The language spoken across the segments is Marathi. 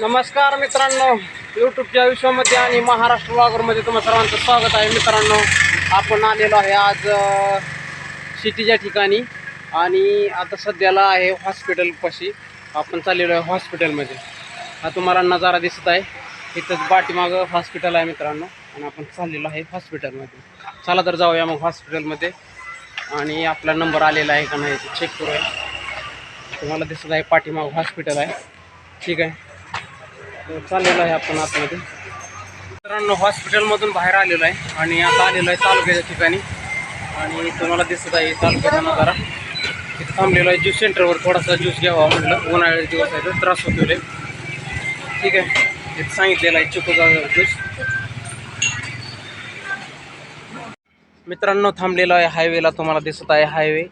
नमस्कार मित्रांनो यूट्यूबच्या विश्वामध्ये आणि महाराष्ट्र ब्लॉगरमध्ये तुम्हा सर्वांचं स्वागत आहे. मित्रांनो आपण आलेलो आहे आज सिटीच्या ठिकाणी आणि आता सध्याला आहे हॉस्पिटलपाशी आपण चाललेलो आहे हॉस्पिटलमध्ये हा तुम्हाला नजारा दिसत आहे. इथंच पाठीमागं हॉस्पिटल आहे मित्रांनो आणि आपण चाललेलो आहे हॉस्पिटलमध्ये चला तर जाऊया मग हॉस्पिटलमध्ये आणि आपला नंबर आलेला आहे का नाही ते चेक करूया. तुम्हाला दिसत आहे पाठीमागं हॉस्पिटल आहे. ठीक आहे. चाललेलो आहे आपण आतमध्ये. मित्रांनो हॉस्पिटलमधून बाहेर आलेलो आहे आणि आता आलेलो आहे तालुक्याच्या ठिकाणी. आणि तुम्हाला दिसत आहे तालुक्याचा नजारा. तिथं थांबलेलो आहे ज्यूस सेंटरवर थोडासा ज्यूस घ्यावा म्हटलं उन्हाळ्याचे दिवस आहे तर त्रास होतो ठीक आहे. तिथं सांगितलेलं आहे चिकूचा ज्यूस मित्रांनो थांबलेलो आहे हायवेला तुम्हाला दिसत आहे हायवे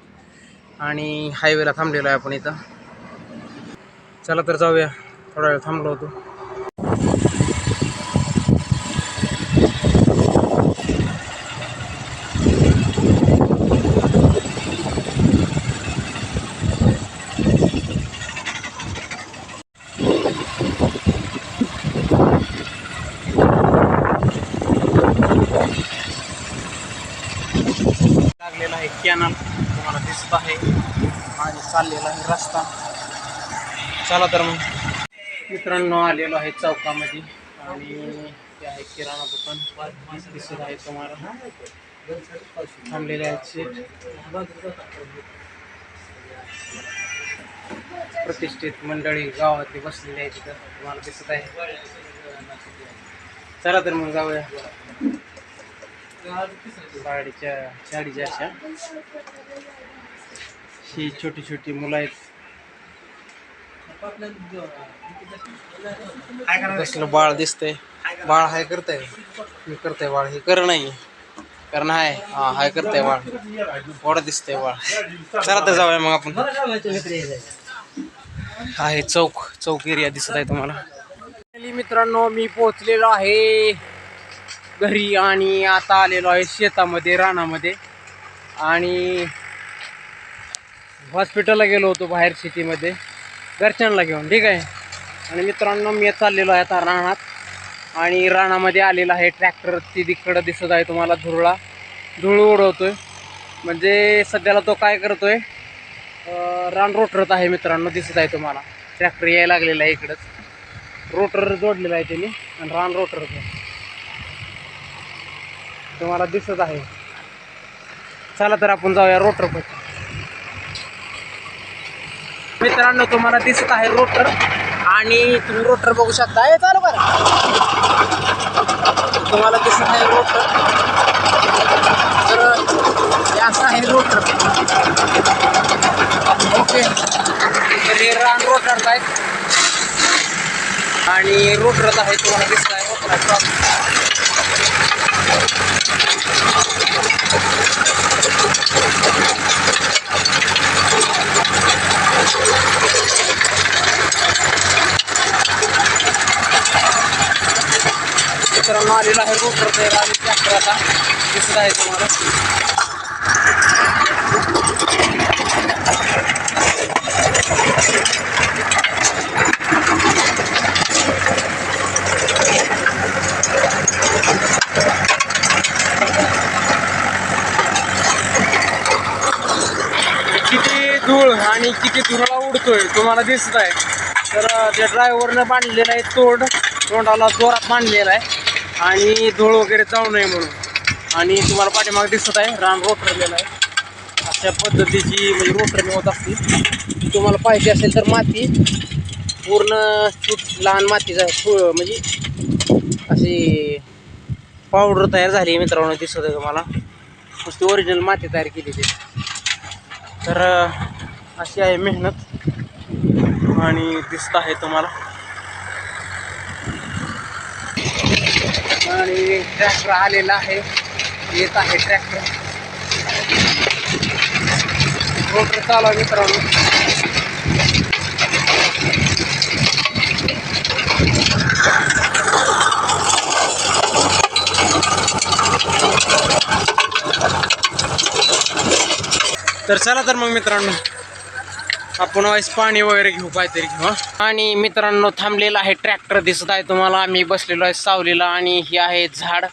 आणि हायवेला थांबलेलो आहे आपण इथं. चला तर जाऊया. थोडा वेळ थांबलो होतो. लागलेला आहे. कॅनल तुम्हाला दिसत आहे. आणि चाललेला आहे रस्ता. चला तर मग. मित्रांनो आलेलो आहे चौकामध्ये. आणि ते आहे किराणा दुकान. दिसत आहे तुम्हाला. थांबलेले आहेत सीट प्रतिष्ठित मंडळी गावात बसलेले आहे तिथं तुम्हाला दिसत आहे. चला तर मग जाऊया. साडीच्या साडीच्या अशा. ही छोटी छोटी मुलं आहेत. कसलं बाळ दिसतंय? बाळ हाय करतंय? मी करतंय बाळ. हे कर नाही. कारण हाय हा हाय करतंय बाळ. गोडा दिसतंय बाळ. चला तर जाऊया मग आपण. आहे चौक चौक एरिया दिसत आहे तुम्हाला. मित्रांनो मी पोहोचलेलो आहे. घरी आणि आता आलेलो आहे शेतामध्ये रानामध्ये. आणि हॉस्पिटलला गेलो होतो बाहेर सिटीमध्ये घरच्यांना घेऊन ठीक आहे? आणि मित्रांनो मी चाललेलो आहे आता रानात. आणि रानामध्ये आलेला आहे ट्रॅक्टर ती तिकडं दिसत आहे तुम्हाला धुरळा. उडवतो उडवतोय. म्हणजे सध्याला तो काय करतोय आहे रान रोटरत आहे मित्रांनो दिसत आहे तुम्हाला. ट्रॅक्टर यायला लागलेला आहे इकडंच. रोटर जोडलेला आहे त्यांनी आणि रान रोटर तुम्हाला दिसत आहे. चला तर आपण जाऊया रोटर पण मित्रांनो तुम्हाला दिसत आहे रोटर आणि तुम्ही रोटर बघू शकता. हे चालू करा. तुम्हाला दिसत आहे रोटर तर असं आहे रोटर ओके. तर हे रान रोटर आहेत आणि रोटरच आहे तुम्हाला दिसत आहे. रोटर मित्रांनो आलेला आहे रोटर आणि ट्रॅक्टर आता दिसत आहे तुम्हाला. किती धूळ आणि किती धुराला उडतोय तुम्हाला दिसत आहे. तर त्या ड्रायव्हरनं बांधलेलं आहे तोंड तोंडाला जोरात बांधलेला आहे. आणि धूळ वगैरे जाऊ नये म्हणून. आणि तुम्हाला पाठीमाग दिसत आहे रान रोटरलेलं आहे. अशा पद्धतीची म्हणजे रोटरने होत असते तुम्हाला पाहिजे असेल तर माती पूर्ण चूट लहान मातीचा म्हणजे अशी पावडर तयार झाली आहे मित्रांनो दिसत आहे तुम्हाला. नुसती ओरिजिनल माती तयार केली ती तर अशी आहे मेहनत. आणि दिसत आहे तुम्हाला. आणि ट्रॅक्टर आलेला आहे. येत आहे ट्रॅक्टर मोटर चालू आहे मित्रांनो. तर चला तर मग मित्रांनो आपण वाईस पाणी वगैरे घेऊ काहीतरी घेऊ हा. आणि मित्रांनो थांबलेला आहे ट्रॅक्टर दिसत आहे तुम्हाला. मी बसलेलो आहे सावलीला आणि ही आहे झाड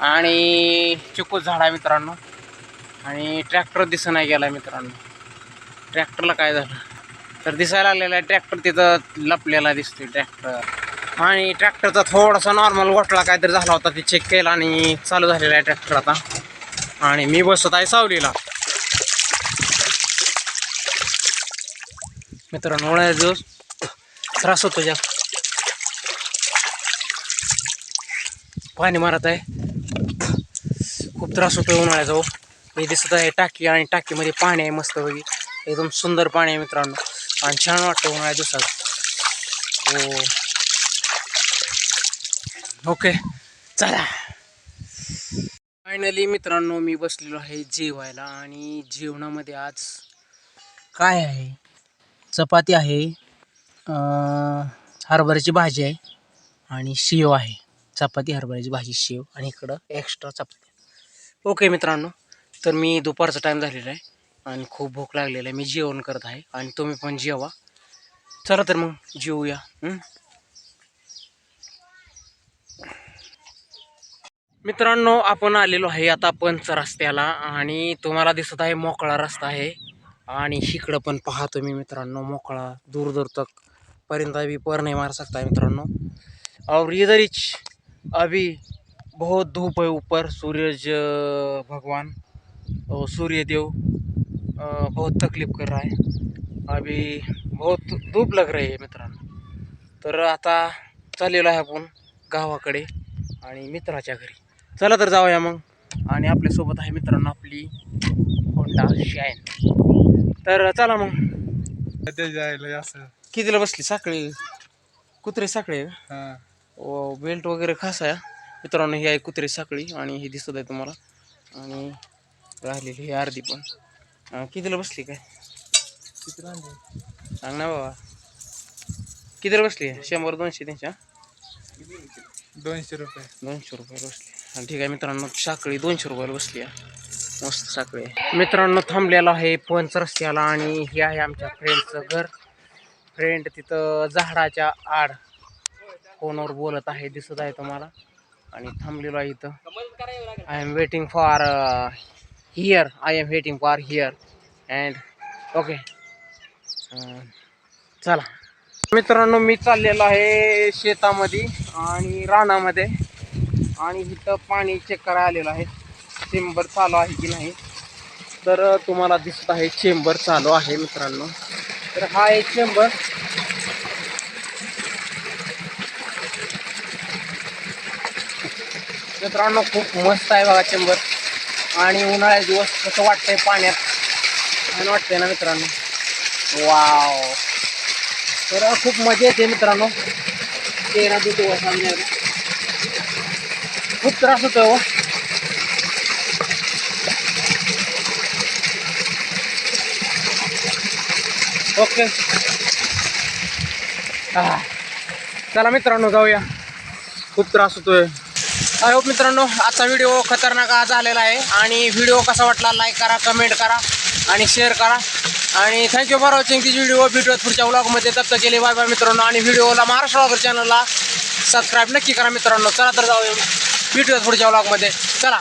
आणि चिकू झाड आहे मित्रांनो. आणि ट्रॅक्टर दिसत नाही गेला मित्रांनो. ट्रॅक्टरला काय झालं? तर दिसायला लागलेला आहे ट्रॅक्टर तिथं लपलेला दिसतोय ट्रॅक्टर. आणि ट्रॅक्टरचा थोडासा नॉर्मल घोटाळा काहीतरी झाला होता ते चेक केला आणि चालू झालेला आहे ट्रॅक्टर आता. आणि मी बसत आहे सावलीला. मित्रांनो उन्हाळ्यात त्रास होतो जास्त. पाणी मारत आहे. खूप त्रास होतो उन्हाळ्याचा हो. हे दिसत आहे टाकी आणि टाकीमध्ये पाणी आहे मस्तपैकी एकदम सुंदर पाणी आहे मित्रांनो. आणि छान वाटतं उन्हाळ्या दिवसात हो. ओके. चला. फायनली मित्रांनो मी बसलेलो आहे जेवायला. आणि जेवणामध्ये आज काय आहे? चपाती आहे. हरभऱ्याची भाजी आहे आणि शेव आहे. चपाती हरभऱ्याची भाजी शेव आणि इकडं एक्स्ट्रा चपाती ओके मित्रांनो तर मी दुपारचा टाईम झालेला आहे आणि खूप भूक लागलेला आहे. मी जेवण करत आहे आणि तुम्ही पण जेवा. चला तर मग जेवूया. मित्रांनो आपण आलेलो आहे आता पंच रस्त्याला आणि तुम्हाला दिसत आहे मोकळा रस्ता आहे. आणि इकडं पण पहा तुम्ही मित्रांनो मोकळा दूर दूर तक पर्यंत अभी पर नहीं मार सकता है मित्रांनो. और इधर ही अभी बहुत धूप है ऊपर सूरज भगवान और सूर्य देव बहुत तकलीफ कर रहा है. अभी बहुत धूप लग रही है मित्रांनो. तर आता चाललेलो आहे आपण गावाकडे आणि मित्राच्या घरी. चला तर जाऊया मग. आणि आपल्यासोबत आहे मित्रांनो आपली होंडा शाईन तर चला मग. ते जायला असं कितीला बसली? साखळी? कुत्रे साखळी आहे का? व बेल्ट वगैरे खास आहे मित्रांनो ही आहे कुत्रे साखळी आणि ही दिसत आहे तुम्हाला. आणि राहिलेली ही अर्धी पण. अं, कितीला बसली काय? किती सांग ना बाबा. कितीला बसली? शंभर दोनशे त्यांच्या? दोनशे रुपये. दोनशे रुपये बसली. आणि ठीक आहे मित्रांनो साखळी दोनशे रुपयाला बसली आहे. मस्त साखळी आहे. मित्रांनो थांबलेला आहे पंच रस्त्याला आणि हे आहे आमच्या फ्रेंडचं घर. फ्रेंड तिथं झाडाच्या आड फोनवर बोलत आहे दिसत आहे तुम्हाला. आणि थांबलेलो आहे इथं. I'm waiting for here I'm waiting for here and okay चला. मित्रांनो मी चाललेलो आहे शेतामध्ये आणि रानामध्ये. आणि इथं पाणी चेक करायला आलेलं आहे. चेंबर चालू आहे की नाही? तर तुम्हाला दिसत आहे चेंबर चालू आहे मित्रांनो. तर हा एक चेंबर मित्रांनो खूप मस्त आहे बघा चेंबर. आणि उन्हाळ्यात दिवस कसं वाटतंय पाण्यात? छान वाटतंय ना मित्रांनो? वाव. तर खूप मजा येते मित्रांनो. तेरा दू दिवस खूप त्रास होतो हो. ओके. हां चला मित्रांनो जाऊया. खूप त्रास होतोय. आय होप मित्रांनो आजचा व्हिडिओ खतरनाक आज आलेला आहे. आणि व्हिडिओ कसा वाटला लाईक करा कमेंट करा आणि शेअर करा. आणि thank you for watching this video भेटूयात पुढच्या व्लॉगमध्ये तप्त केले. बाय बाय मित्रांनो. आणि व्हिडिओला महाराष्ट्र व्लॉगर चॅनलला सबस्क्राईब नक्की करा मित्रांनो. चला तर जाऊया. भेटूयात पुढच्या व्लॉगमध्ये चला.